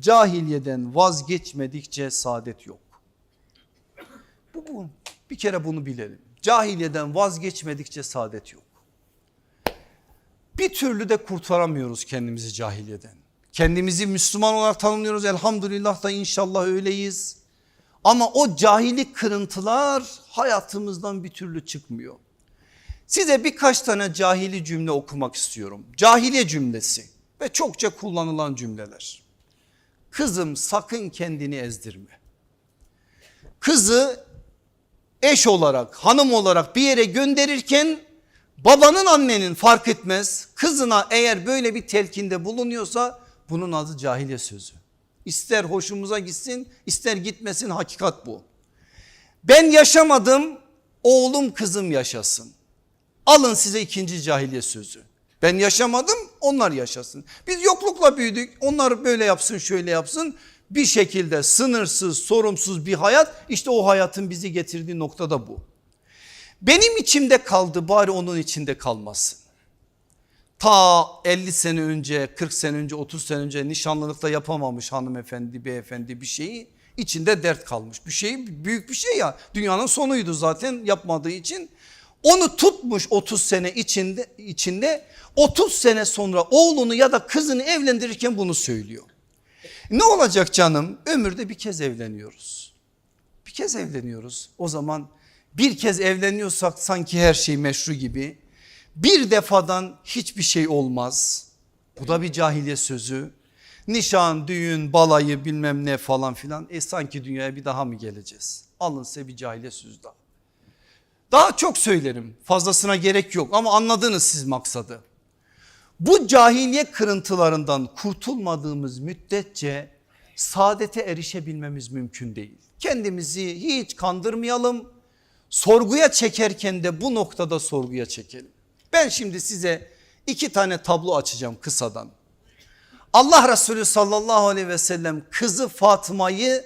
Cahiliyeden vazgeçmedikçe saadet yok. Bu, bu. Bir kere bunu bilelim. Cahiliyeden vazgeçmedikçe saadet yok. Bir türlü de kurtaramıyoruz kendimizi cahiliyeden. Kendimizi Müslüman olarak tanımlıyoruz elhamdülillah da inşallah öyleyiz. Ama o cahillik kırıntılar hayatımızdan bir türlü çıkmıyor. Size birkaç tane cahili cümle okumak istiyorum. Cahiliye cümlesi ve çokça kullanılan cümleler. Kızım sakın kendini ezdirme. Kızı eş olarak hanım olarak bir yere gönderirken babanın annenin fark etmez kızına eğer böyle bir telkinde bulunuyorsa bunun adı cahiliye sözü. İster hoşumuza gitsin ister gitmesin hakikat bu. Ben yaşamadım oğlum kızım yaşasın. Alın size ikinci cahiliye sözü. Ben yaşamadım onlar yaşasın. Biz yoklukla büyüdük onlar böyle yapsın şöyle yapsın. Bir şekilde sınırsız sorumsuz bir hayat işte o hayatın bizi getirdiği noktada bu. Benim içimde kaldı bari onun içinde kalmasın. Ta 50 sene önce 40 sene önce 30 sene önce nişanlılıkta yapamamış hanımefendi beyefendi bir şeyi içinde dert kalmış. Bir şey büyük bir şey ya dünyanın sonuydu zaten yapmadığı için. Onu tutmuş 30 sene içinde, içinde 30 sene sonra oğlunu ya da kızını evlendirirken bunu söylüyor. Ne olacak canım ömürde bir kez evleniyoruz. Bir kez evleniyoruz o zaman bir kez evleniyorsak sanki her şey meşru gibi bir defadan hiçbir şey olmaz. Bu da bir cahiliye sözü. Nişan, düğün, balayı bilmem ne falan filan. E sanki dünyaya bir daha mı geleceğiz? Alın size bir cahiliye sözü daha. Daha çok söylerim fazlasına gerek yok ama anladınız siz maksadı. Bu cahiliye kırıntılarından kurtulmadığımız müddetçe saadete erişebilmemiz mümkün değil. Kendimizi hiç kandırmayalım. Sorguya çekerken de bu noktada sorguya çekelim. Ben şimdi size iki tane tablo açacağım kısadan. Allah Resulü sallallahu aleyhi ve sellem kızı Fatma'yı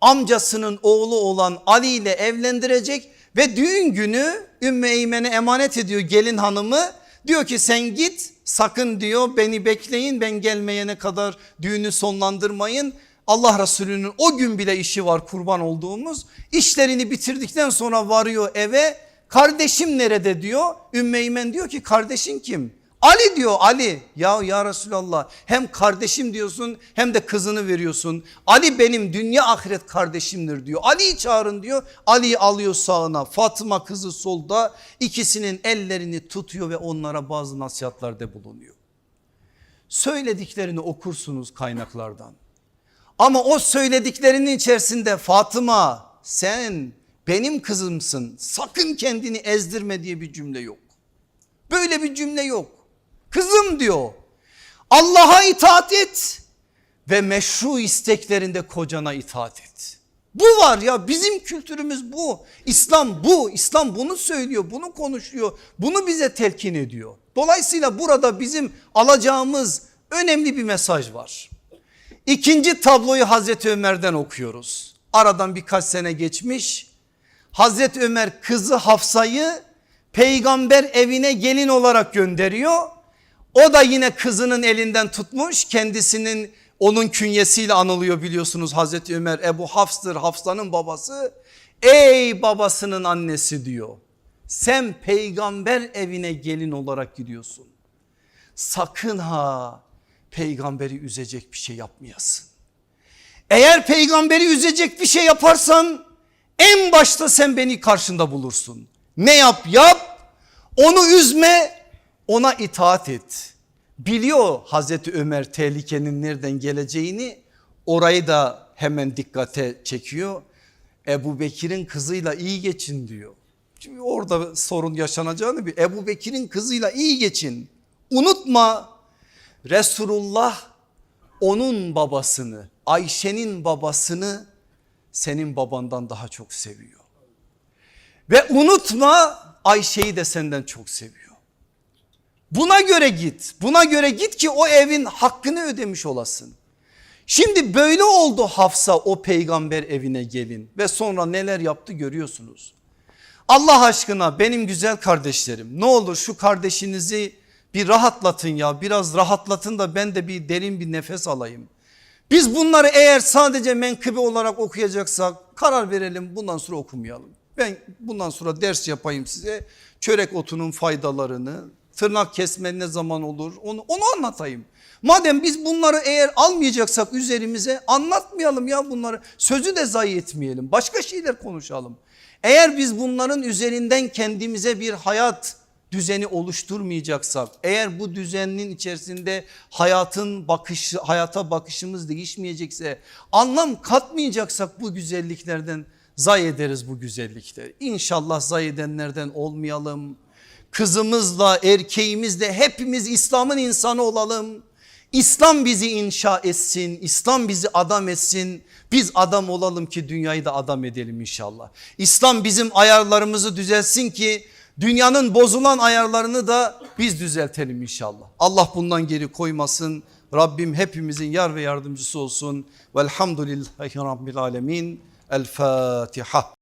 amcasının oğlu olan Ali ile evlendirecek ve düğün günü Ümmü Eymen'e emanet ediyor gelin hanımı. Diyor ki sen git sakın diyor beni bekleyin ben gelmeyene kadar düğünü sonlandırmayın. Allah Resulü'nün o gün bile işi var kurban olduğumuz. İşlerini bitirdikten sonra varıyor eve. Kardeşim nerede diyor. Ümmü Eymen diyor ki kardeşin kim? Ali diyor Ali ya ya Resulallah hem kardeşim diyorsun hem de kızını veriyorsun. Ali benim dünya ahiret kardeşimdir diyor. Ali'yi çağırın diyor. Ali'yi alıyor sağına Fatıma kızı solda ikisinin ellerini tutuyor ve onlara bazı nasihatlarda bulunuyor. Söylediklerini okursunuz kaynaklardan. Ama o söylediklerinin içerisinde Fatıma sen benim kızımsın sakın kendini ezdirme diye bir cümle yok. Böyle bir cümle yok. Kızım diyor Allah'a itaat et ve meşru isteklerinde kocana itaat et. Bu var ya bizim kültürümüz bu. İslam bu. İslam bunu söylüyor, bunu konuşuyor, bunu bize telkin ediyor. Dolayısıyla burada bizim alacağımız önemli bir mesaj var. İkinci tabloyu Hazreti Ömer'den okuyoruz. Aradan birkaç sene geçmiş. Hazreti Ömer kızı Hafsa'yı peygamber evine gelin olarak gönderiyor. O da yine kızının elinden tutmuş kendisinin onun künyesiyle anılıyor biliyorsunuz Hazreti Ömer Ebu Hafs'tır Hafsa'nın babası. Ey babasının annesi diyor. Sen peygamber evine gelin olarak gidiyorsun. Sakın ha peygamberi üzecek bir şey yapmayasın. Eğer peygamberi üzecek bir şey yaparsan en başta sen beni karşında bulursun. Ne yap yap onu üzme ona itaat et. Biliyor Hazreti Ömer tehlikenin nereden geleceğini orayı da hemen dikkate çekiyor. Ebu Bekir'in kızıyla iyi geçin diyor. Şimdi orada sorun yaşanacağını bir Ebu Bekir'in kızıyla iyi geçin. Unutma Resulullah onun babasını Ayşe'nin babasını senin babandan daha çok seviyor. Ve unutma Ayşe'yi de senden çok seviyor. Buna göre git. Buna göre git ki o evin hakkını ödemiş olasın. Şimdi böyle oldu Hafsa o peygamber evine gelin ve sonra neler yaptı görüyorsunuz. Allah aşkına benim güzel kardeşlerim ne olur şu kardeşinizi bir rahatlatın ya biraz rahatlatın da ben de bir derin bir nefes alayım. Biz bunları eğer sadece menkıbe olarak okuyacaksak karar verelim bundan sonra okumayalım. Ben bundan sonra ders yapayım size çörek otunun faydalarını, tırnak kesme ne zaman olur onu, onu anlatayım. Madem biz bunları eğer almayacaksak üzerimize anlatmayalım ya bunları. Sözü de zayi etmeyelim. Başka şeyler konuşalım. Eğer biz bunların üzerinden kendimize bir hayat düzeni oluşturmayacaksak, eğer bu düzenin içerisinde hayatın bakışı, hayata bakışımız değişmeyecekse, anlam katmayacaksak bu güzelliklerden zayi ederiz bu güzellikleri. İnşallah zayi edenlerden olmayalım. Kızımızla, erkeğimizle hepimiz İslam'ın insanı olalım. İslam bizi inşa etsin, İslam bizi adam etsin. Biz adam olalım ki dünyayı da adam edelim inşallah. İslam bizim ayarlarımızı düzelsin ki dünyanın bozulan ayarlarını da biz düzeltelim inşallah. Allah bundan geri koymasın. Rabbim hepimizin yar ve yardımcısı olsun. Velhamdülillahi Rabbil Alemin. El Fatiha.